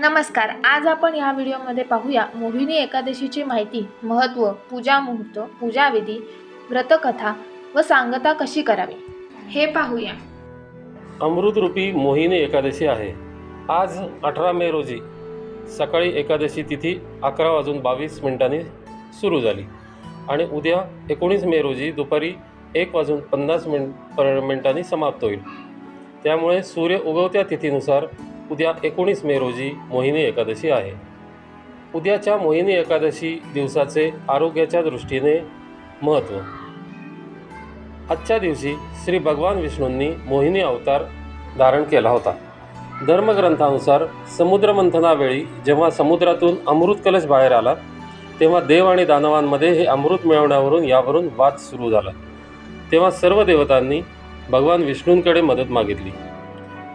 नमस्कार आज आपण या व्हिडिओमध्ये पाहूया मोहिनी एकादशीची माहिती महत्त्व पूजा मुहूर्त पूजाविधी व्रतकथा व सांगता कशी करावी? हे पाहूया. अमृतरूपी मोहिनी एकादशी आहे. आज अठरा मे रोजी सकाळी एकादशी तिथी अकरा वाजून बावीस मिनिटांनी सुरू झाली आणि उद्या एकोणीस मे रोजी दुपारी एक वाजून पन्नास मिन पर मिनिटांनी समाप्त होईल. त्यामुळे सूर्य उगवत्या तिथीनुसार उद्या एकोणीस मे रोजी मोहिनी एकादशी आहे. उद्याच्या मोहिनी एकादशी दिवसाचे आरोग्याच्या दृष्टीने महत्त्व. आजच्या दिवशी श्री भगवान विष्णूंनी मोहिनी अवतार धारण केला होता. धर्मग्रंथानुसार समुद्रमंथनावेळी जेव्हा समुद्रातून अमृत कलश बाहेर आला तेव्हा देव आणि दानवांमध्ये हे अमृत मिळवण्यावरून यावरून वाद सुरू झाला. तेव्हा सर्व देवतांनी भगवान विष्णूंकडे मदत मागितली.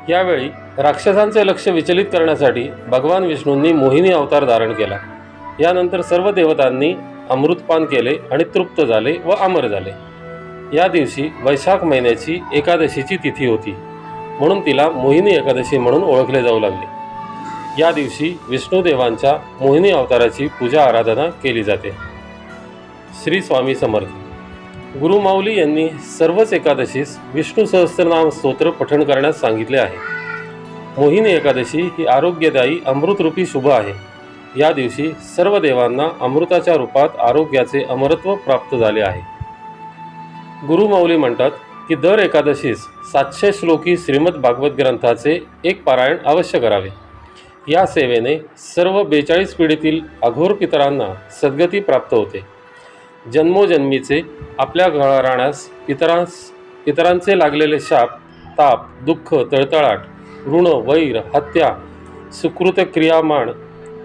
यावेळी राक्षसांचे लक्ष विचलित करण्यासाठी भगवान विष्णूंनी मोहिनी अवतार धारण केला. यानंतर सर्व देवतांनी अमृतपान केले आणि तृप्त झाले व अमर झाले. या दिवशी वैशाख महिन्याची एकादशीची तिथी होती. म्हणून तिला मोहिनी एकादशी म्हणून ओळखले जाऊ लागले. या दिवशी विष्णुदेवांच्या मोहिनी अवताराची पूजा आराधना केली जाते. श्री स्वामी समर्थ. गुरुमाऊली यांनी सर्वच एकादशीस विष्णू सहस्त्रनाम स्तोत्र पठण करण्यास सांगितले आहे. मोहिनी एकादशी ही आरोग्यदायी अमृतरूपी शुभ आहे. या दिवशी सर्व देवांना अमृताच्या रूपात आरोग्याचे अमरत्व प्राप्त झाले आहे. गुरुमाऊली म्हणतात की दर एकादशीस सातशे श्लोकी श्रीमद भागवत ग्रंथाचे एक पारायण अवश्य करावे. या सेवेने सर्व बेचाळीस पिढीतील अघोर पितरांना सद्गती प्राप्त होते. जन्मोजन्मीचे आपल्या घराण्यास इतरांस इतरांचे लागलेले शाप ताप दुःख तळतळाट ऋण वैर हत्या सुकृत क्रियामाण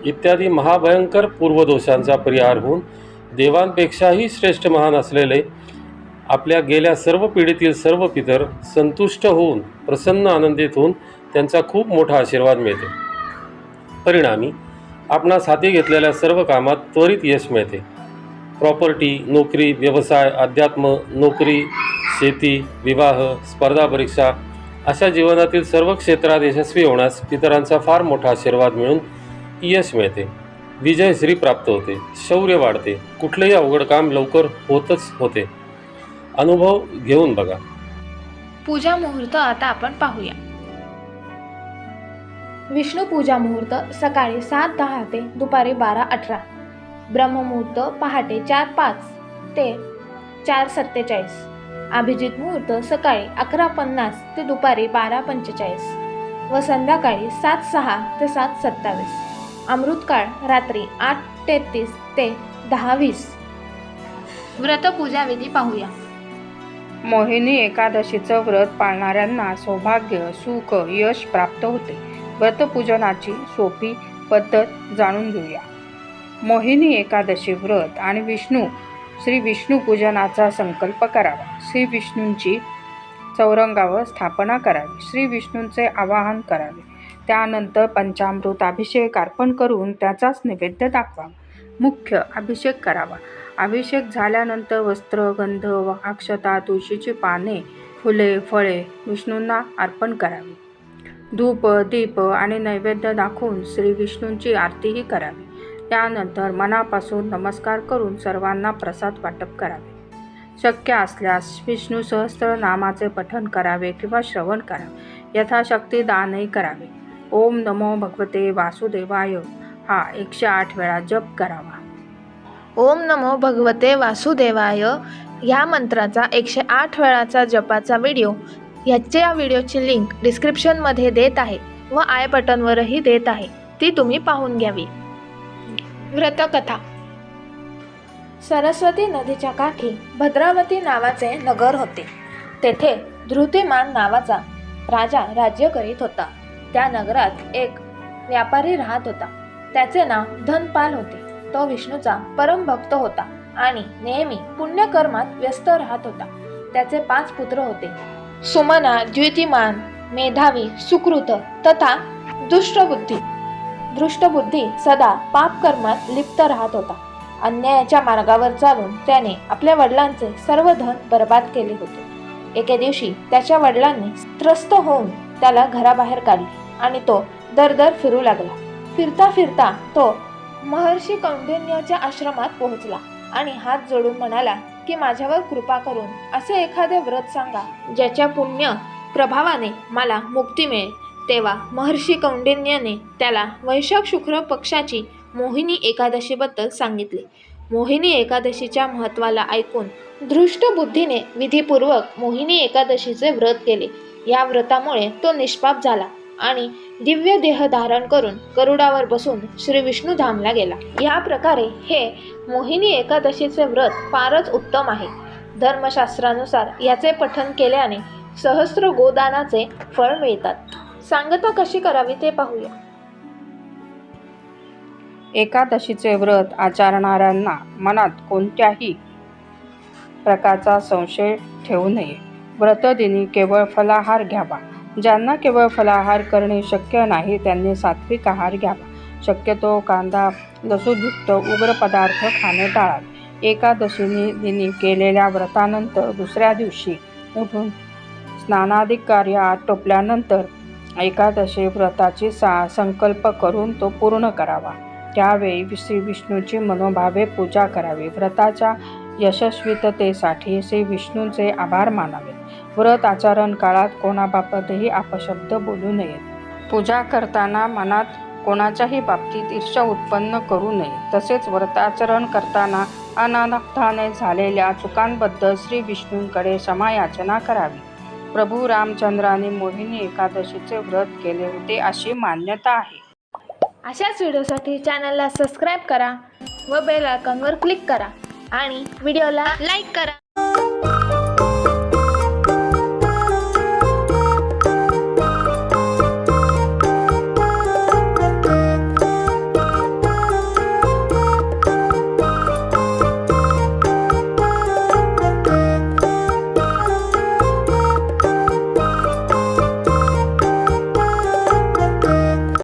इत्यादी महाभयंकर पूर्वदोषांचा परिहार होऊन देवांपेक्षाही श्रेष्ठ महान असलेले आपल्या गेल्या सर्व पिढीतील सर्व पितर संतुष्ट होऊन प्रसन्न आनंदित होऊन त्यांचा खूप मोठा आशीर्वाद मिळतो. परिणामी आपणास हाती घेतलेल्या सर्व कामात त्वरित यश मिळते. प्रॉपर्टी नोकरी व्यवसाय अध्यात्म नोकरी शेती विवाह स्पर्धा परीक्षा अशा जीवनातील सर्व क्षेत्रात यशस्वी होण्यास पितरांचा फार मोठा आशीर्वाद मिळून यश मिळते. विजय श्री प्राप्त होते. शौर्य वाढते. कुठलेही अवघड काम लवकर होतच होते. अनुभव घेऊन बघा. पूजा मुहूर्त आता आपण पाहूया. विष्णू पूजा मुहूर्त सकाळी सात दहा ते दुपारी बारा अठरा. ब्रह्ममुहूर्त पहाटे चार पाच ते चार सत्तेचाळीस. अभिजित मुहूर्त सकाळी अकरा पन्नास ते दुपारी बारा पंचेचाळीस व संध्याकाळी सात सहा ते सात सत्तावीस. अमृतकाळ रात्री आठ तेहतीस ते दहा वीस. व्रतपूजाविधी पाहूया. मोहिनी एकादशीचं व्रत पाळणाऱ्यांना सौभाग्य सुख यश प्राप्त होते. व्रतपूजनाची सोपी पद्धत जाणून घेऊया. मोहिनी एकादशी व्रत आणि विष्णू श्री विष्णू पूजनाचा संकल्प करावा. श्री विष्णूंची चौरंगावर स्थापना करावी. श्री विष्णूंचे आवाहन करावे. त्यानंतर पंचामृत अभिषेक अर्पण करून त्याचाच नैवेद्य दाखवावा मुख्य अभिषेक करावा. अभिषेक झाल्यानंतर वस्त्र गंध व अक्षता तुळशीची पाने फुले फळे विष्णूंना अर्पण करावी. धूप दीप आणि नैवेद्य दाखवून श्री विष्णूंची आरतीही करावी. त्यानंतर मनापासून नमस्कार करून सर्वांना प्रसाद वाटप करावे. शक्य असल्यास विष्णू सहस्त्र नामाचे पठण करावे किंवा श्रवण करावे यथाशक्ती दानही करावे. ओम नमो भगवते वासुदेवाय. हा एकशे आठ वेळा जप करावा. ओम नमो भगवते वासुदेवाय. ह्या मंत्राचा एकशे आठ वेळाचा जपाचा व्हिडिओ ह्याच्या या व्हिडिओची लिंक डिस्क्रिप्शनमध्ये देत आहे व आय बटनवरही देत आहे. ती तुम्ही पाहून घ्यावी. व्रतकथा. सरस्वती नदीच्या काठी भद्रावती नावाचे नगर होते. तेथे धृतिमान नावाचा राजा राज्य करीत होता. त्या नगरात एक व्यापारी राहत होता. त्याचे नाव धनपाल होते. तो विष्णूचा परम भक्त होता आणि नेहमी पुण्यकर्मात व्यस्त राहत होता. त्याचे पाच पुत्र होते. सुमना द्वितीमान मेधावी सुकृत तथा दुष्टबुद्धी. दृष्टबुद्धी सदा पापकर्मात लिप्त राहत होता. अन्यायाच्या मार्गावर चालून त्याने आपल्या वडिलांचे सर्व धन बर्बाद केले होते. एके दिवशी त्याच्या वडिलांनी त्रस्त होऊन त्याला घराबाहेर काढले आणि तो दर दर फिरू लागला. फिरता फिरता तो महर्षी कौंडिन्याच्या आश्रमात पोहोचला आणि हात जोडून म्हणाला की माझ्यावर कृपा करून असे एखादे व्रत सांगा ज्याच्या पुण्य प्रभावाने मला मुक्ती मिळेल. तेव्हा महर्षी कौंडिन्याने त्याला वैशाख शुक्र पक्षाची मोहिनी एकादशीबद्दल सांगितले. मोहिनी एकादशीच्या महत्त्वाला ऐकून दृष्ट बुद्धीने विधीपूर्वक मोहिनी एकादशीचे व्रत केले. या व्रतामुळे तो निष्पाप झाला आणि दिव्य देह धारण करून गरुडावर बसून श्री विष्णू धामला गेला. या प्रकारे हे मोहिनी एकादशीचे व्रत फारच उत्तम आहे. धर्मशास्त्रानुसार याचे पठन केल्याने सहस्र गोदानाचे फळ मिळतात. सांगता कशी करावी ते पाहूया. एकादशीचे व्रत आचरणाऱ्यांना मनात कोणत्याही प्रकारचा संशय ठेवू नये. व्रतदिनी केवळ फलाहार घ्यावा. ज्यांना केवळ फलाहार करणे शक्य नाही त्यांनी सात्विक आहार घ्यावा. शक्यतो कांदा लसूणयुक्त उग्र पदार्थ खाणे टाळावे. एकादशीनी दिनी केलेल्या व्रतानंतर दुसऱ्या दिवशी उठून स्नानाधिक कार्य आटोपल्यानंतर एकादशी व्रताची सा संकल्प करून तो पूर्ण करावा. त्यावेळी श्री विष्णूची मनोभावे पूजा करावी. व्रताच्या यशस्वीततेसाठी श्री विष्णूंचे आभार मानावे. व्रत आचरण काळात कोणाबाबतही अपशब्द बोलू नयेत पूजा करताना मनात कोणाच्याही बाबतीत ईर्ष्या उत्पन्न करू नये. तसेच व्रताचरण करताना अनाथाने झालेल्या चुकांबद्दल श्री विष्णूंकडे क्षमायाचना करावी. प्रभू रामचंद्राने मोहिनी एकादशीचे व्रत केले होते अशी मान्यता आहे. अशाच व्हिडिओसाठी चॅनलला सबस्क्राईब करा व बेल आयकॉनवर क्लिक करा आणि व्हिडिओला लाईक करा.